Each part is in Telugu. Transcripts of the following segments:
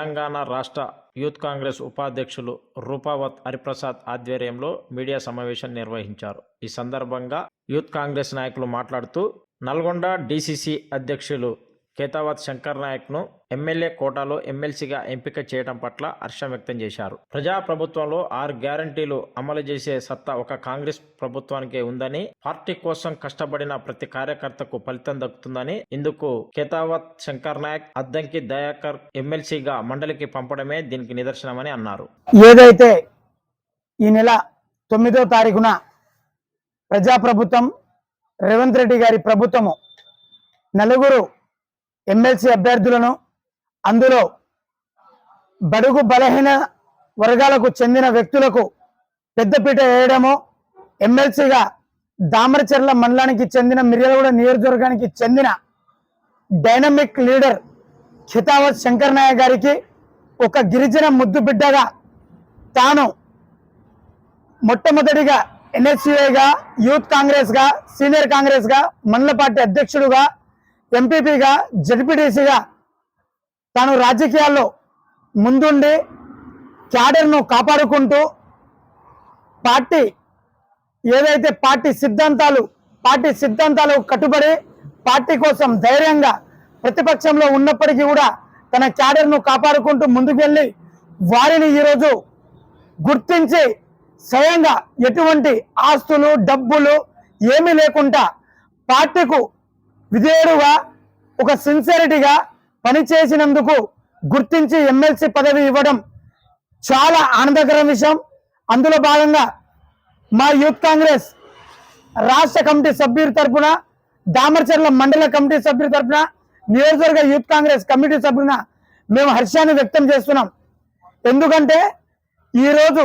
తెలంగాణ రాష్ట్ర యూత్ కాంగ్రెస్ ఉపాధ్యక్షులు రూపావత్ హరిప్రసాద్ ఆధ్వర్యంలో మీడియా సమావేశం నిర్వహించారు. ఈ సందర్భంగా యూత్ కాంగ్రెస్ నాయకులు మాట్లాడుతూ నల్గొండ డీసీసీ అధ్యక్షులు కేతావత్ శంకర్ నాయక్ను ఎమ్మెల్యే కోటాలో ఎమ్మెల్సీగా ఎంపిక చేయడం పట్ల హర్షం వ్యక్తం చేశారు. ప్రజా ప్రభుత్వంలో ఆరు గ్యారంటీలు అమలు చేసే సత్తా ఒక కాంగ్రెస్ ప్రభుత్వానికే ఉందని పార్టీ కోసం కష్టపడిన ప్రతి కార్యకర్తకు ఫలితం దక్కుతుందని ఇందుకు కేతావత్ శంకర్ నాయక్ అద్దంకి దయాకర్ ఎమ్మెల్సీగా మండలికి పంపడమే దీనికి నిదర్శనమని అన్నారు. ఏదైతే ఈ నెల తొమ్మిదో తారీఖున ప్రజాప్రభుత్వం రేవంత్ రెడ్డి గారి ప్రభుత్వము నలుగురు ఎమ్మెల్సీ అభ్యర్థులను అందులో బడుగు బలహీన వర్గాలకు చెందిన వ్యక్తులకు పెద్దపీట వేయడము ఎమ్మెల్సీగా దామరచెర్ల మండలానికి చెందిన మిర్యాలగూడ నియోజకవర్గానికి చెందిన డైనమిక్ లీడర్ ఖితావత్ శంకర్ నాయ గారికి ఒక గిరిజన ముద్దు బిడ్డగా తాను మొట్టమొదటిగా ఎన్ఎస్యుఐగా యూత్ కాంగ్రెస్గా సీనియర్ కాంగ్రెస్గా మండల పార్టీ అధ్యక్షుడుగా ఎంపీపీగా జడ్పీటీసీగా తాను రాజకీయాల్లో ముందుండి క్యాడర్ను కాపాడుకుంటూ పార్టీ ఏదైతే పార్టీ సిద్ధాంతాలు పార్టీ సిద్ధాంతాలు కట్టుబడి పార్టీ కోసం ధైర్యంగా ప్రతిపక్షంలో ఉన్నప్పటికీ కూడా తన క్యాడర్ను కాపాడుకుంటూ ముందుకెళ్ళి వారిని ఈరోజు గుర్తించి స్వయంగా ఎటువంటి ఆస్తులు డబ్బులు ఏమీ లేకుండా పార్టీకు విధేయుడుగా ఒక సిన్సియరిటీగా పనిచేసినందుకు గుర్తించి ఎమ్మెల్సీ పదవి ఇవ్వడం చాలా ఆనందకర విషయం. అందులో భాగంగా మా యూత్ కాంగ్రెస్ రాష్ట్ర కమిటీ సభ్యుల తరపున దామర్చర్ల మండల కమిటీ సభ్యుల తరపున నియోజకవర్గ యూత్ కాంగ్రెస్ కమిటీ సభ్యున మేము హర్షాన్ని వ్యక్తం చేస్తున్నాం. ఎందుకంటే ఈరోజు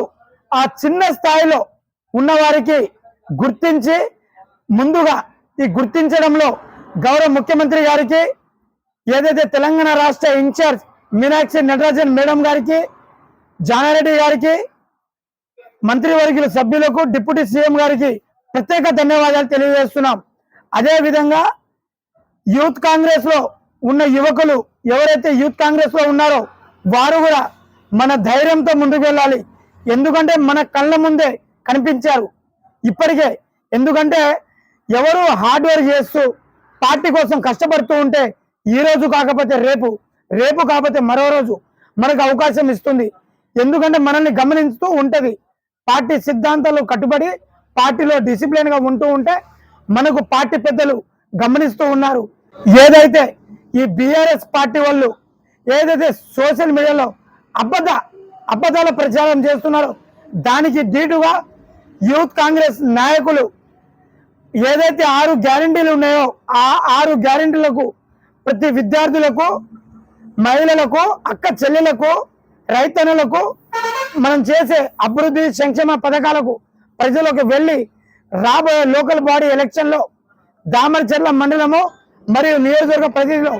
ఆ చిన్న స్థాయిలో ఉన్నవారికి గుర్తించి ముందుగా ఈ గుర్తించడంలో గౌరవ ముఖ్యమంత్రి గారికి ఏదైతే తెలంగాణ రాష్ట్ర ఇన్ఛార్జ్ మీనాక్షి నటరాజన్ మేడం గారికి జానారెడ్డి గారికి మంత్రివర్గుల సభ్యులకు డిప్యూటీ సీఎం గారికి ప్రత్యేక ధన్యవాదాలు తెలియజేస్తున్నాం. అదేవిధంగా యూత్ కాంగ్రెస్లో ఉన్న యువకులు ఎవరైతే యూత్ కాంగ్రెస్లో ఉన్నారో వారు కూడా మన ధైర్యంతో ముందుకు వెళ్ళాలి ఎందుకంటే మన కళ్ళ ముందే కనిపించారు. ఇప్పటికే ఎందుకంటే ఎవరు హార్డ్వేర్ చేస్తూ పార్టీ కోసం కష్టపడుతూ ఉంటే ఈ రోజు కాకపోతే రేపు రేపు కాకపోతే మరో రోజు మనకు అవకాశం ఇస్తుంది. ఎందుకంటే మనల్ని గమనిస్తూ ఉంటది. పార్టీ సిద్ధాంతాలు కట్టుబడి పార్టీలో డిసిప్లిన్గా ఉంటూ ఉంటే మనకు పార్టీ పెద్దలు గమనిస్తూ ఉన్నారు. ఏదైతే ఈ బిఆర్ఎస్ పార్టీ వాళ్ళు ఏదైతే సోషల్ మీడియాలో అబద్ధ అబద్ధాల ప్రచారం చేస్తున్నారో దానికి ధీటుగా యూత్ కాంగ్రెస్ నాయకులు ఏదైతే ఆరు గ్యారంటీలు ఉన్నాయో ఆ ఆరు గ్యారంటీలకు ప్రతి విద్యార్థులకు మహిళలకు అక్క చెల్లెలకు రైతన్నులకు మనం చేసే అభివృద్ధి సంక్షేమ పథకాలకు ప్రజలకు వెళ్ళి రాబోయే లోకల్ బాడీ ఎలక్షన్లో దామరచర్ల మండలము మరియు నియోజకవర్గ ప్రతినిధులు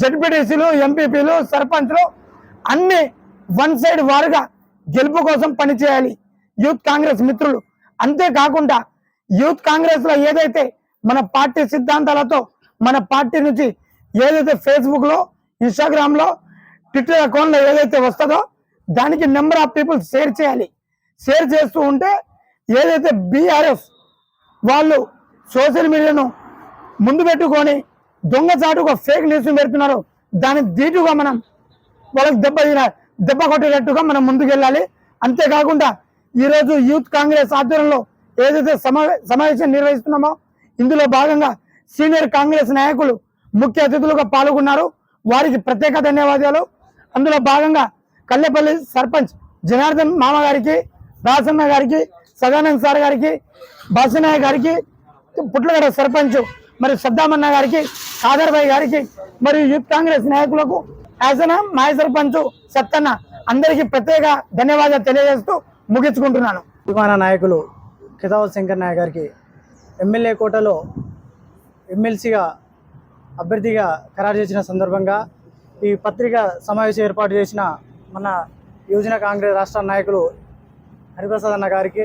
జడ్పీటీసీలు ఎంపీపీలు సర్పంచ్లు అన్ని వన్ సైడ్ వారుగా గెలుపు కోసం పనిచేయాలి. యూత్ కాంగ్రెస్ మిత్రులు. అంతేకాకుండా యూత్ కాంగ్రెస్లో ఏదైతే మన పార్టీ సిద్ధాంతాలతో మన పార్టీ నుంచి ఏదైతే ఫేస్బుక్లో ఇన్స్టాగ్రామ్లో ట్విట్టర్ అకౌంట్లో ఏదైతే వస్తుందో దానికి నెంబర్ ఆఫ్ పీపుల్ షేర్ చేయాలి. షేర్ చేస్తూ ఉంటే ఏదైతే బీఆర్ఎస్ వాళ్ళు సోషల్ మీడియాను ముందు పెట్టుకొని దొంగచాటుగా ఫేక్ న్యూస్ పెడుతున్నారు దాని దీటుగా మనం వాళ్ళకి దెబ్బ దెబ్బ కొట్టేటట్టుగా మనం ముందుకెళ్ళాలి. అంతేకాకుండా ఈరోజు యూత్ కాంగ్రెస్ ఆధ్వర్యంలో ఏదైతే సమావేశం నిర్వహిస్తున్నామో ఇందులో భాగంగా సీనియర్ కాంగ్రెస్ నాయకులు ముఖ్య అతిథులుగా పాల్గొన్నారు. వారికి ప్రత్యేక ధన్యవాదాలు. అందులో భాగంగా కల్లెపల్లి సర్పంచ్ జనార్దన్ మామ గారికి దాసన్న గారికి సదానంద్ సార్ గారికి బాసనాయ గారికి పుట్లగడ సర్పంచ్ మరి సద్దామన్న గారికి ఆదర్భాయ్ గారికి మరియు యూత్ కాంగ్రెస్ నాయకులకు యాసన మాయ సర్పంచ్ సత్తన్న అందరికీ ప్రత్యేక ధన్యవాదాలు తెలియజేస్తూ ముగించుకుంటున్నాను. అభిమాన నాయకులు కితావత్ శంకర్ నాయక్ గారికి ఎమ్మెల్యే కోటలో ఎమ్మెల్సీగా అభ్యర్థిగా ఖరారు చేసిన సందర్భంగా ఈ పత్రిక సమావేశం ఏర్పాటు చేసిన మన యువజన కాంగ్రెస్ రాష్ట్ర నాయకులు హరిప్రసాద్ అన్న గారికి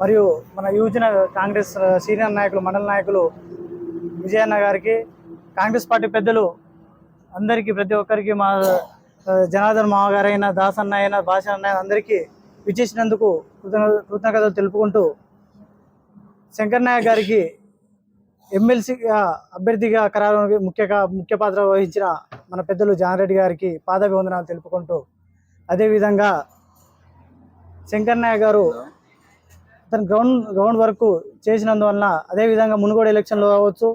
మరియు మన యువజన కాంగ్రెస్ సీనియర్ నాయకులు మండల నాయకులు విజయన్న గారికి కాంగ్రెస్ పార్టీ పెద్దలు అందరికీ ప్రతి ఒక్కరికి మా జనార్దన్ మామగారైన దాసన్న అయిన అయినా భాష అన్న అందరికీ విచ్చేసినందుకు కృతజ్ఞతలు తెలుపుకుంటూ శంకర్నాయ్ గారికి ఎమ్మెల్సీగా అభ్యర్థిగా ఖరారు ముఖ్య ముఖ్య పాత్ర వహించిన మన పెద్దలు జానరెడ్డి గారికి పాదాభివందనాలు తెలుపుకుంటూ అదేవిధంగా శంకర్నాయ గారు తన గ్రౌండ్ గ్రౌండ్ వర్క్ చేసినందువలన అదేవిధంగా మునుగోడు ఎలక్షన్లో అవ్వచ్చు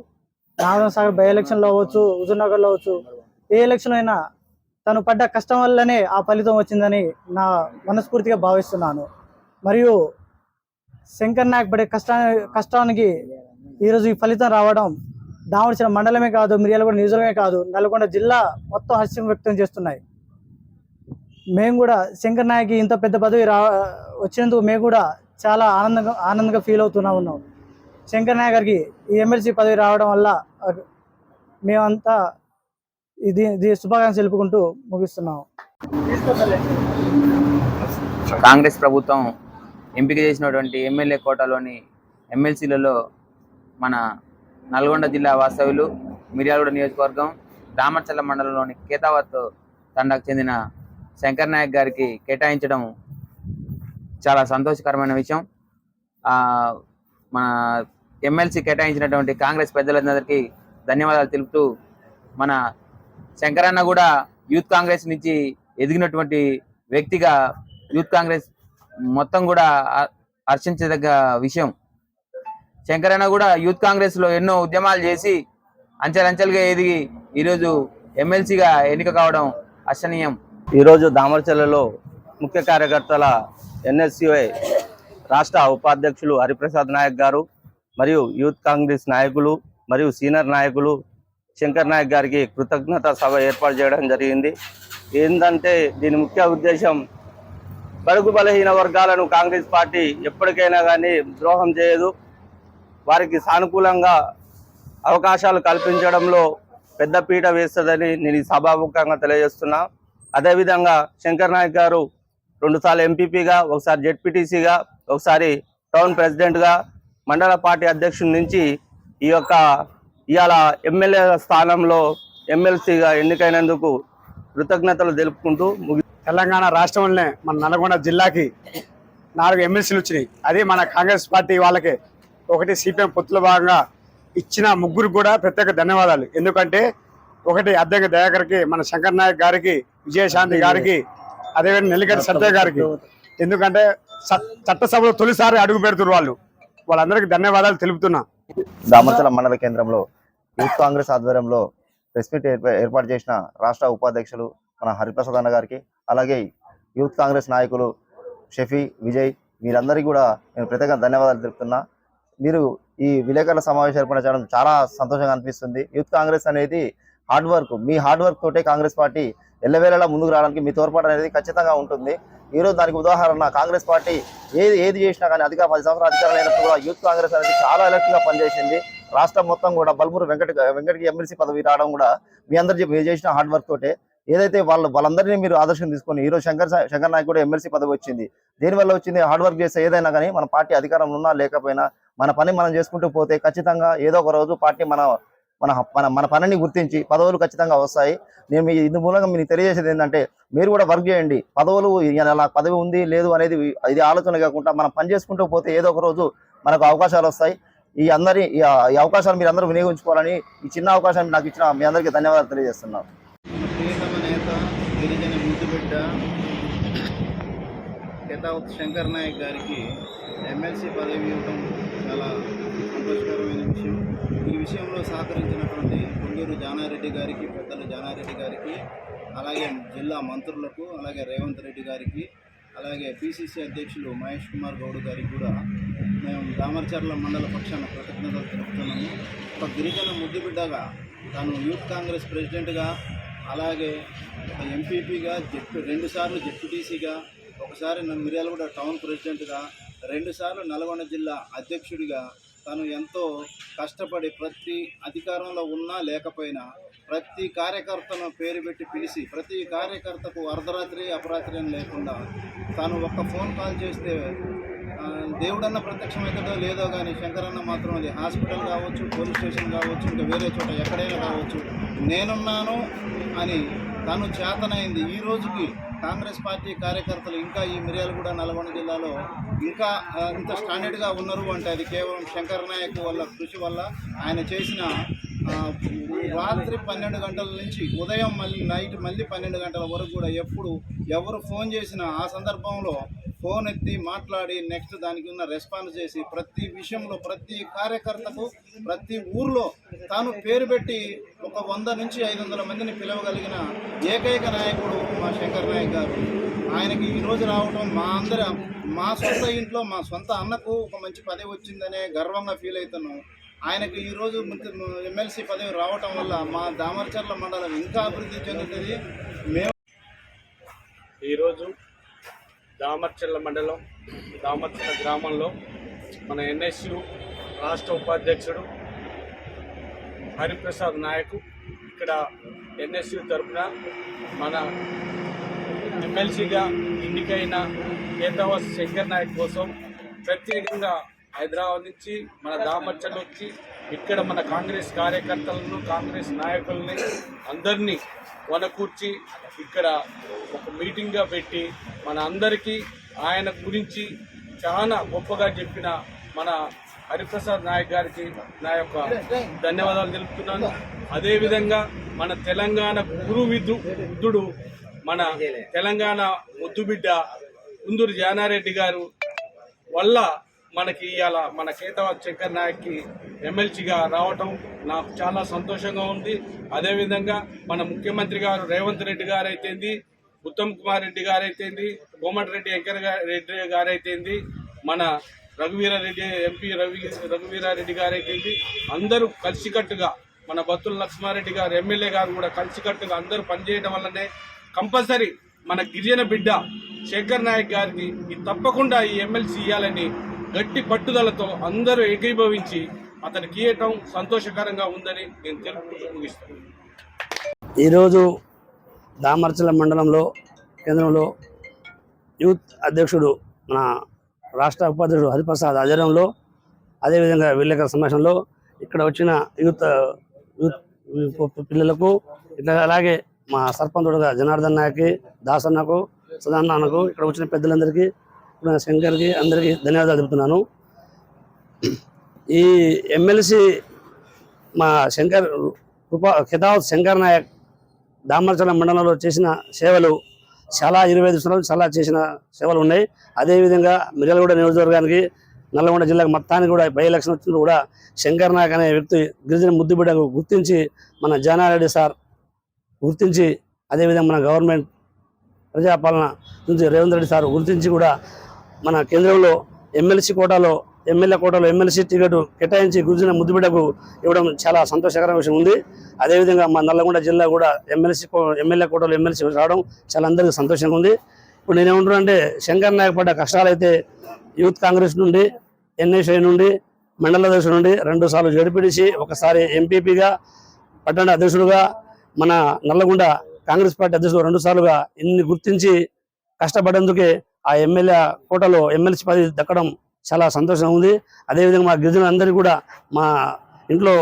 నాగరం సాగర్ బై ఎలక్షన్లో అవ్వచ్చు హుజూర్నగర్లో అవ్వచ్చు ఏ ఎలక్షన్ అయినా తను పడ్డ కష్టం వల్లనే ఆ ఫలితం వచ్చిందని నా మనస్ఫూర్తిగా భావిస్తున్నాను. మరియు శంకర్ నాయక్ పడే కష్టా కష్టానికి ఈరోజు ఈ ఫలితం రావడం దామర్చిన మండలమే కాదు మిర్యాలగూడ నియోజకమే కాదు నల్గొండ జిల్లా మొత్తం హర్షం వ్యక్తం చేస్తున్నాయి. మేము కూడా శంకర్ నాయక్ ఇంత పెద్ద పదవి రా వచ్చినందుకు మేము కూడా చాలా ఆనందంగా ఆనందంగా ఫీల్ అవుతున్నా ఉన్నాం. శంకర్ నాయక్ గారికి ఈ ఎమ్మెల్సీ పదవి రావడం వల్ల మేమంతా ఇది ఇది శుభాకాంక్షలు తెలుపుకుంటూ ముగిస్తున్నాం. కాంగ్రెస్ ప్రభుత్వం ఎంపిక చేసినటువంటి ఎమ్మెల్యే కోటాలోని ఎమ్మెల్సీలలో మన నల్గొండ జిల్లా వాస్తవ్యులు మిర్యాలగూడ నియోజకవర్గం రామచల్ల మండలంలోని కేతావత్ తండాకు చెందిన శంకర్ నాయక్ గారికి కేటాయించడం చాలా సంతోషకరమైన విషయం. మన ఎమ్మెల్సీ కేటాయించినటువంటి కాంగ్రెస్ పెద్దలందరికీ ధన్యవాదాలు తెలుపుతూ మన శంకరన్న కూడా యూత్ కాంగ్రెస్ నుంచి ఎదిగినటువంటి వ్యక్తిగా యూత్ కాంగ్రెస్ మొత్తం కూడా హర్షించదగ్గ విషయం. శంకరన్న కూడా యూత్ కాంగ్రెస్లో ఎన్నో ఉద్యమాలు చేసి అంచెలంచెలుగా ఎదిగి ఈరోజు ఎమ్మెల్సీగా ఎన్నిక కావడం హర్షణీయం. ఈరోజు దామరచర్లలో ముఖ్య కార్యకర్తల ఎన్ఎస్యుఐ రాష్ట్ర ఉపాధ్యక్షులు హరిప్రసాద్ నాయక్ గారు మరియు యూత్ కాంగ్రెస్ నాయకులు మరియు సీనియర్ నాయకులు శంకర్ నాయక్ గారికి కృతజ్ఞత సభ ఏర్పాటు చేయడం జరిగింది. ఏంటంటే దీని ముఖ్య ఉద్దేశం బడుగు బలహీన వర్గాలను కాంగ్రెస్ పార్టీ ఎప్పటికైనా కానీ ద్రోహం చేయదు. వారికి సానుకూలంగా అవకాశాలు కల్పించడంలో పెద్దపీట వేస్తుందని నేను ఈ సభాముఖంగా తెలియజేస్తున్నా. అదేవిధంగా శంకర్ నాయక్ గారు రెండుసార్లు ఎంపీపీగా ఒకసారి జెడ్పీటీసీగా ఒకసారి టౌన్ ప్రెసిడెంట్గా మండల పార్టీ అధ్యక్షుడి నుంచి ఈ యొక్క ఇవాళ ఎమ్మెల్యే స్థానంలో ఎమ్మెల్సీగా ఎన్నికైనందుకు కృతజ్ఞతలు తెలుపుకుంటూ ముగి తెలంగాణ రాష్ట్రంలోనే మన నల్గొండ జిల్లాకి నాలుగు ఎమ్మెల్సీలు వచ్చినాయి. అది మన కాంగ్రెస్ పార్టీ వాళ్ళకే ఒకటి సిపిఎం పొత్తుల భాగంగా ఇచ్చిన ముగ్గురు కూడా ప్రత్యేక ధన్యవాదాలు. ఎందుకంటే ఒకటి అద్దెక దయాకర్కి మన శంకర్ నాయక్ గారికి విజయశాంతి గారికి అదేవిధంగా నెల్లిగడ్డ సత్య గారికి. ఎందుకంటే చట్టసభలో తొలిసారి అడుగు పెడుతున్నారు వాళ్ళు. వాళ్ళందరికీ ధన్యవాదాలు తెలుపుతున్నా. దామర్చల మండల కేంద్రంలో యూత్ కాంగ్రెస్ ఆధ్వర్యంలో ప్రెస్ మీట్ ఏర్పా- ఏర్పాటు చేసిన రాష్ట్ర ఉపాధ్యక్షులు మన హరిప్రసాద్ అన్న గారికి అలాగే యూత్ కాంగ్రెస్ నాయకులు షఫీ విజయ్ మీరందరికీ కూడా నేను ప్రత్యేకంగా ధన్యవాదాలు తెలుపుతున్నా. మీరు ఈ విలేకరుల సమావేశం ఏర్పాటు చేయడం చాలా సంతోషంగా అనిపిస్తుంది. యూత్ కాంగ్రెస్ అనేది హార్డ్ వర్క్. మీ హార్డ్ వర్క్ తోటే కాంగ్రెస్ పార్టీ ఎల్లవేళలా ముందుకు రావడానికి మీ తోడ్పాటు అనేది ఖచ్చితంగా ఉంటుంది. ఈరోజు దానికి ఉదాహరణ కాంగ్రెస్ పార్టీ ఏది ఏది చేసినా కానీ అధికార పది సంవత్సరాలు అధికారం లేనప్పుడు కూడా యూత్ కాంగ్రెస్ అనేది చాలా ఎలక్ట్గా పనిచేసింది. రాష్ట్రం మొత్తం కూడా బల్మూరు వెంకట వెంకటకి ఎమ్మెల్సీ పదవి రావడం కూడా మీ అందరు చెప్పి- మీరు చేసిన హార్డ్ వర్క్ తోటే. ఏదైతే వాళ్ళు వాళ్ళందరినీ మీరు ఆదర్శం తీసుకొని ఈరోజు శంకర్ శంకర్ నాయక్ కూడా ఎమ్మెల్సీ పదవి వచ్చింది. దేనివల్ల వచ్చింది హార్డ్ వర్క్ చేస్తే ఏదైనా కానీ మన పార్టీ అధికారంలో ఉన్నా లేకపోయినా మన పని మనం చేసుకుంటూ పోతే ఖచ్చితంగా ఏదో ఒక రోజు పార్టీ మన మన మన మన పనిని గుర్తించి పదవులు ఖచ్చితంగా వస్తాయి. నేను మీ ఇందు మూలంగా మీకు తెలియజేసేది ఏంటంటే మీరు కూడా వర్క్ చేయండి. పదవులు అలా పదవి ఉంది లేదు అనేది ఇది ఆలోచన కాకుండా మనం పని చేసుకుంటూ పోతే ఏదో ఒక రోజు మనకు అవకాశాలు వస్తాయి. ఈ అందరి ఈ అవకాశాలు మీరు అందరూ వినియోగించుకోవాలని ఈ చిన్న అవకాశాన్ని నాకు ఇచ్చిన మీ అందరికీ ధన్యవాదాలు తెలియజేస్తున్నాను. గిరిజన ముద్దుబిడ్డ కేతావత్ శంకర్ నాయక్ గారికి ఎమ్మెల్సీ పదవి ఇవ్వడం చాలా సంతోషకరమైన విషయం. ఈ విషయంలో సహకరించినటువంటి కొండూరు జానారెడ్డి గారికి పెద్దలు జానారెడ్డి గారికి అలాగే జిల్లా మంత్రులకు అలాగే రేవంత్ రెడ్డి గారికి అలాగే పిసిసి అధ్యక్షులు మహేష్ కుమార్ గౌడ్ గారికి కూడా మేము దామర్చర్ల మండల పక్షాన కృతజ్ఞతలు తెలుపుతున్నాము. ఒక గిరిజన ముద్దుబిడ్డగా తాను యూత్ కాంగ్రెస్ ప్రెసిడెంట్గా అలాగే ఒక ఎంపీపీగా జెడ్ రెండుసార్లు జెడ్పీటీసీగా ఒకసారి నన్ను మిర్యాలగూడ టౌన్ ప్రెసిడెంట్గా రెండుసార్లు నల్గొండ జిల్లా అధ్యక్షుడిగా తను ఎంతో కష్టపడి ప్రతి అధికారంలో ఉన్నా లేకపోయినా ప్రతి కార్యకర్తను పేరు పెట్టి పిలిచి ప్రతి కార్యకర్తకు అర్ధరాత్రి అపరాత్రి అని లేకుండా తాను ఒక్క ఫోన్ కాల్ చేస్తే దేవుడన్న ప్రత్యక్షమవుతుందో లేదో కానీ శంకరన్న మాత్రం అది హాస్పిటల్ కావచ్చు పోలీస్ స్టేషన్ కావచ్చు ఇంకా వేరే చోట ఎక్కడైనా కావచ్చు నేనున్నాను అని తను చేతనైంది. ఈ రోజుకి కాంగ్రెస్ పార్టీ కార్యకర్తలు ఇంకా ఈ మిర్యాలగూడ నల్గొండ జిల్లాలో ఇంకా ఇంత స్టాండర్డ్గా ఉన్నారు అంటే అది కేవలం శంకర్ నాయక్ వల్ల కృషి వల్ల ఆయన చేసిన రాత్రి పన్నెండు గంటల నుంచి ఉదయం మళ్ళీ నైట్ మళ్ళీ పన్నెండు గంటల వరకు కూడా ఎప్పుడు ఎవరు ఫోన్ చేసినా ఆ సందర్భంలో ఫోన్ ఎత్తి మాట్లాడి నెక్స్ట్ దానికి ఉన్న రెస్పాన్స్ చేసి ప్రతి విషయంలో ప్రతి కార్యకర్తకు ప్రతి ఊర్లో తాను పేరు పెట్టి ఒక వంద నుంచి ఐదు వందల మందిని పిలవగలిగిన ఏకైక నాయకుడు మా శంకర్ నాయక్ గారు. ఆయనకి ఈరోజు రావడం రావటం మా అందరి మా సొంత ఇంట్లో మా సొంత అన్నకు ఒక మంచి పదవి వచ్చిందనే గర్వంగా ఫీల్ అవుతున్నాం. ఆయనకు ఈరోజు ఎమ్మెల్సీ పదవి రావటం వల్ల మా దామరచర్ల మండలం ఇంకా అభివృద్ధి చెందుతుంది. మేము ఈరోజు దామర్చల్ల మండలం దామర్చల్ల గ్రామంలో మన ఎన్ఎస్యు రాష్ట్ర ఉపాధ్యక్షుడు హరిప్రసాద్ నాయకు ఇక్కడ ఎన్ఎస్యు తరఫున మన ఎమ్మెల్సీగా ఎన్నికైన కేతవ శంకర్ నాయక్ కోసం ప్రత్యేకంగా హైదరాబాద్ నుంచి మన దామర్చలు వచ్చి ఇక్కడ మన కాంగ్రెస్ కార్యకర్తలను కాంగ్రెస్ నాయకుల్ని అందరినీ వనకూర్చి ఇక్కడ ఒక మీటింగ్గా పెట్టి మన అందరికీ ఆయన గురించి చాలా గొప్పగా చెప్పిన మన హరిప్రసాద్ నాయక్ గారికి నా యొక్క ధన్యవాదాలు తెలుపుతున్నాను. అదేవిధంగా మన తెలంగాణ గురు విద్దు వృద్ధుడు మన తెలంగాణ ముద్దుబిడ్డ కుందూరు జానారెడ్డి గారు వల్ల మనకి ఇవాళ మన కేతవ శంకర్ నాయక్కి ఎమ్మెల్సీగా రావటం నాకు చాలా సంతోషంగా ఉంది. అదేవిధంగా మన ముఖ్యమంత్రి గారు రేవంత్ రెడ్డి గారు అయితేంది ఉత్తమ్ కుమార్ రెడ్డి గారు అయితేంది కోమటిరెడ్డి వెంకర్ రెడ్డి గారు అయితేంది మన రఘువీరారెడ్డి ఎంపీ రవి రఘువీరారెడ్డి గారు అయితేంది అందరూ కలిసికట్టుగా మన బత్తుల లక్ష్మారెడ్డి గారు ఎమ్మెల్యే గారు కూడా కలిసికట్టుగా అందరూ పనిచేయడం వల్లనే కంపల్సరీ మన గిరిజన బిడ్డ శంకర్ నాయక్ గారికి తప్పకుండా ఈ ఎమ్మెల్సీ ఇవ్వాలని గట్టి పట్టుదలతో అందరూ ఏకీభవించి అతను గీయటం సంతోషకరంగా ఉందని నేను తెలుపుకుంటూ ముగిస్తాను. ఈరోజు దామర్చల మండలంలో కేంద్రంలో యూత్ అధ్యక్షుడు మన రాష్ట్ర ఉపాధ్యక్షుడు హరిప్రసాద్ ఆధ్వర్యంలో అదేవిధంగా విలేకరుల సమావేశంలో ఇక్కడ వచ్చిన యూత్ యూత్ పిల్లలకు ఇట్లా అలాగే మా సర్పంచుడుగా జనార్దన్ నాయకి దాసన్నకు సుధాన్నకు ఇక్కడ వచ్చిన పెద్దలందరికీ శంకర్కి అందరికీ ధన్యవాదాలు చెబుతున్నాను ఈ ఎమ్మెల్సీ మా శంకర్ రూపా ఖితావత్ శంకర్ నాయక్ దామర్చల మండలంలో చేసిన సేవలు చాలా ఇరవై ఐదు సంవత్సరాలు చాలా చేసిన సేవలు ఉన్నాయి. అదేవిధంగా మిర్యాలగూడ నియోజకవర్గానికి నల్లగొండ జిల్లాకు మొత్తానికి కూడా బై ఎలక్షన్ వచ్చినప్పుడు కూడా శంకర్ నాయక్ అనే వ్యక్తి గిరిజన ముద్దుబిడ్డకు గుర్తించి మన జానారెడ్డి సార్ గుర్తించి అదేవిధంగా మన గవర్నమెంట్ ప్రజాపాలన నుంచి రేవంత్ రెడ్డి సార్ గుర్తించి కూడా మన కేంద్రంలో ఎమ్మెల్సీ కోటాలో ఎమ్మెల్యే కోటాలో ఎమ్మెల్సీ టికెట్ కేటాయించి గురిజన ముద్దుబిడ్డకు ఇవ్వడం చాలా సంతోషకరమైన విషయం ఉంది. అదేవిధంగా మా నల్లగొండ జిల్లా కూడా ఎమ్మెల్సీ ఎమ్మెల్యే కోటలో ఎమ్మెల్సీ రావడం చాలా అందరికీ సంతోషంగా ఉంది. ఇప్పుడు నేనేమంటున్నా అంటే శంకర్ నాయక్ పడ్డ కష్టాలైతే యూత్ కాంగ్రెస్ నుండి ఎన్ఎస్ఐ నుండి మండల అధ్యక్షుడు నుండి రెండు సార్లు జడిపిడిసి ఒకసారి ఎంపీపీగా పట్టణ అధ్యక్షుడుగా మన నల్లగొండ కాంగ్రెస్ పార్టీ అధ్యక్షుడు రెండు సార్లుగా ఇన్ని గుర్తించి కష్టపడేందుకే ఆ ఎమ్మెల్యే కోటలో ఎమ్మెల్సీ పదవి దక్కడం చాలా సంతోషంగా ఉంది. అదేవిధంగా మా గిరిజనులందరికీ కూడా మా ఇంట్లో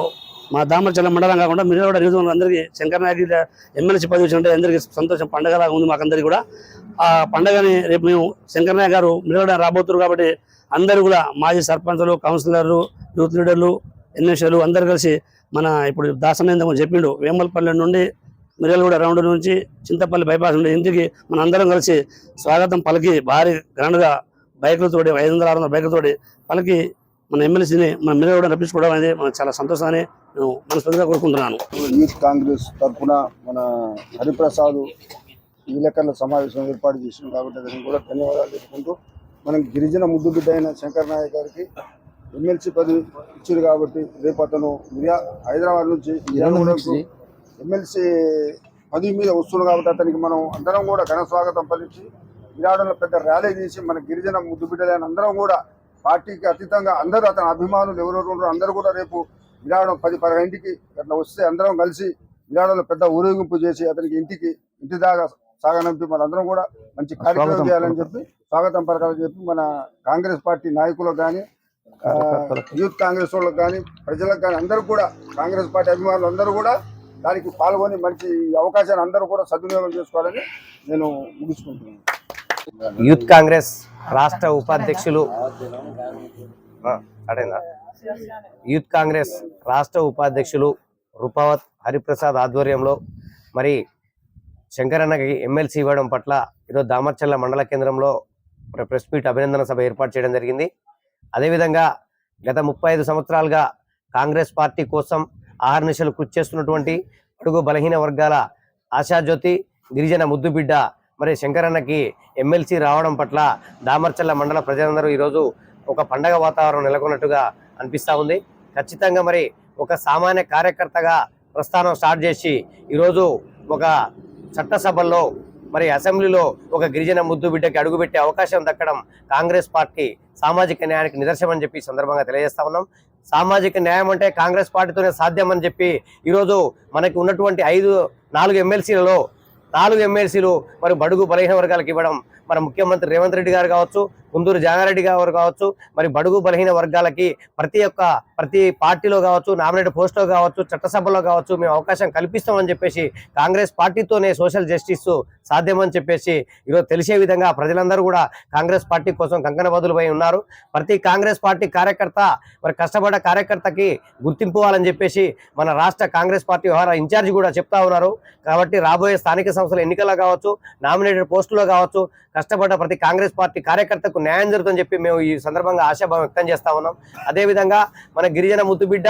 మా దామర్చల మండలం కాకుండా మీరు కూడా నియోజకవర్గం అందరికీ శంకర్ ఎమ్మెల్సీ పదవి వచ్చినట్టే అందరికీ సంతోషం పండగలాగా ఉంది మాకందరికీ కూడా. ఆ పండగని రేపు మేము శంకర్నాయ్ గారు మీరు రాబోతున్నారు కాబట్టి అందరూ కూడా మాజీ సర్పంచులు కౌన్సిలర్లు యూత్ లీడర్లు ఎన్ఎస్ఏలు అందరు కలిసి మన ఇప్పుడు దాసనేందం చెప్పిండు. వేమల్పల్లి నుండి మిర్యాలగూడ రౌండ్ నుంచి చింతపల్లి బైపాస్ నుండి ఇంటికి మన అందరం కలిసి స్వాగతం పలికి భారీ గ్రాండ్గా బైకులతోటి ఐదు వందల ఆరు వందల బైకులతోటి పలికి మన ఎమ్మెల్సీని మన మిర్యాలగూడ రప్పించుకోవడం అనేది మనకు చాలా సంతోషాన్ని నేను మనస్ఫూర్తిగా కోరుకుంటున్నాను. యూత్ కాంగ్రెస్ తరఫున మన హరిప్రసాద్ విలేకరుల సమావేశం ఏర్పాటు చేసింది కాబట్టి అతనికి కూడా ధన్యవాదాలు తెలుపుకుంటూ మనం గిరిజన ముద్దు బిడ్డ అయిన శంకర్ నాయక్ గారికి ఎమ్మెల్సీ పదవి ఇచ్చారు కాబట్టి రేపు అతను మిర్యా హైదరాబాద్ నుంచి ఎమ్మెల్సీ పదవి మీద వస్తుంది కాబట్టి అతనికి మనం అందరం కూడా ఘన స్వాగతం పలిచి విరాడంలో పెద్ద ర్యాలీ తీసి మన గిరిజన ముద్దు బిడ్డలైన అందరం కూడా పార్టీకి అతీతంగా అందరూ అతని అభిమానులు ఎవరెవరు అందరూ కూడా రేపు విరాడం పది పదిహేంటికి అట్లా వస్తే అందరం కలిసి విరాడంలో పెద్ద ఊరేగింపు చేసి అతనికి ఇంటికి ఇంటి దాకా సాగనంపి మనందరం కూడా మంచి కార్యక్రమం చేయాలని చెప్పి స్వాగతం పలకాలని చెప్పి మన కాంగ్రెస్ పార్టీ నాయకులకు కానీ యూత్ కాంగ్రెస్ వాళ్ళకి కానీ ప్రజలకు కానీ అందరూ కూడా కాంగ్రెస్ పార్టీ అభిమానులు అందరూ కూడా దానికి పాల్గొని మంచి అవకాశాన్ని అందరూ కూడా సద్వినియోగం చేసుకోవాలని నేను ముగించుకుంటున్నాను యూత్ కాంగ్రెస్ రాష్ట్ర ఉపాధ్యక్షులు అడేనా? యూత్ కాంగ్రెస్ రాష్ట్ర ఉపాధ్యక్షులు రూపావత్ హరిప్రసాద్ ఆధ్వర్యంలో మరి శంకరన్నకి ఎమ్మెల్సీ ఇవ్వడం పట్ల ఈరోజు దామర్చల్ల మండల కేంద్రంలో ప్రెస్ మీట్ అభినందన సభ ఏర్పాటు చేయడం జరిగింది అదేవిధంగా గత ముప్పై ఐదు సంవత్సరాలుగా కాంగ్రెస్ పార్టీ కోసం ఆహార నిశలు కృషి చేస్తున్నటువంటి అడుగు బలహీన వర్గాల ఆశాజ్యోతి గిరిజన ముద్దుబిడ్డ మరి శంకరన్నకి ఎమ్మెల్సీ రావడం పట్ల దామర్చల్ల మండల ప్రజలందరూ ఈరోజు ఒక పండగ వాతావరణం నెలకొన్నట్టుగా అనిపిస్తూ ఉంది. ఖచ్చితంగా మరి ఒక సామాన్య కార్యకర్తగా ప్రస్థానం స్టార్ట్ చేసి ఈరోజు ఒక చట్టసభల్లో మరి అసెంబ్లీలో ఒక గిరిజన ముద్దు బిడ్డకి అడుగుపెట్టే అవకాశం దక్కడం కాంగ్రెస్ పార్టీ సామాజిక న్యాయానికి నిదర్శనం అని చెప్పి సందర్భంగా తెలియజేస్తా ఉన్నాం. సామాజిక న్యాయం అంటే కాంగ్రెస్ పార్టీతోనే సాధ్యం అని చెప్పి ఈరోజు మనకి ఉన్నటువంటి ఐదు నాలుగు ఎమ్మెల్సీలలో నాలుగు ఎమ్మెల్సీలు మరి బడుగు బలహీన వర్గాలకు ఇవ్వడం మన ముఖ్యమంత్రి రేవంత్ రెడ్డి గారు కావచ్చు కుందూరు జానారెడ్డి గారు కావచ్చు మరి బడుగు బలహీన వర్గాలకి ప్రతి ఒక్క ప్రతి పార్టీలో కావచ్చు నామినేట్ పోస్ట్లో కావచ్చు చట్టసభలో కావచ్చు మేము అవకాశం కల్పిస్తామని చెప్పేసి కాంగ్రెస్ పార్టీతోనే సోషల్ జస్టిస్ సాధ్యమని చెప్పేసి ఈరోజు తెలిసే విధంగా ప్రజలందరూ కూడా కాంగ్రెస్ పార్టీ కోసం కంకణ బదులుపై ఉన్నారు. ప్రతి కాంగ్రెస్ పార్టీ కార్యకర్త మరి కష్టపడ్డ కార్యకర్తకి గుర్తింపు ఇవ్వాలని చెప్పేసి మన రాష్ట్ర కాంగ్రెస్ పార్టీ వ్యవహార ఇన్ఛార్జి కూడా చెప్తా ఉన్నారు. కాబట్టి రాబోయే స్థానిక సంస్థల ఎన్నికల్లో కావచ్చు నామినేటెడ్ పోస్టులో కావచ్చు కష్టపడ్డ ప్రతి కాంగ్రెస్ పార్టీ కార్యకర్తకు న్యాయం జరుగుతుందని చెప్పి మేము ఈ సందర్భంగా ఆశాభావం వ్యక్తం చేస్తా ఉన్నాం. అదేవిధంగా మన గిరిజన ముద్దుబిడ్డ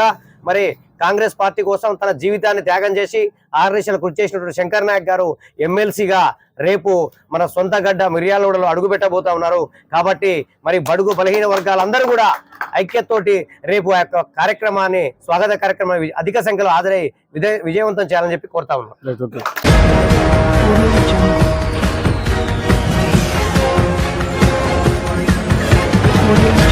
మరి కాంగ్రెస్ పార్టీ కోసం తన జీవితాన్ని త్యాగం చేసి ఆర్నిశలు కృషి చేసినటువంటి శంకర్ నాయక్ గారు ఎమ్మెల్సీగా రేపు మన సొంత గడ్డ మిర్యాలగూడలో అడుగుపెట్టబోతా ఉన్నారు. కాబట్టి మరి బడుగు బలహీన వర్గాలందరూ కూడా ఐక్యతతోటి రేపు ఆ యొక్క కార్యక్రమాన్ని స్వాగత కార్యక్రమాన్ని అధిక సంఖ్యలో హాజరై విజయవంతం చేయాలని చెప్పి కోరుతా ఉన్నాం. Audio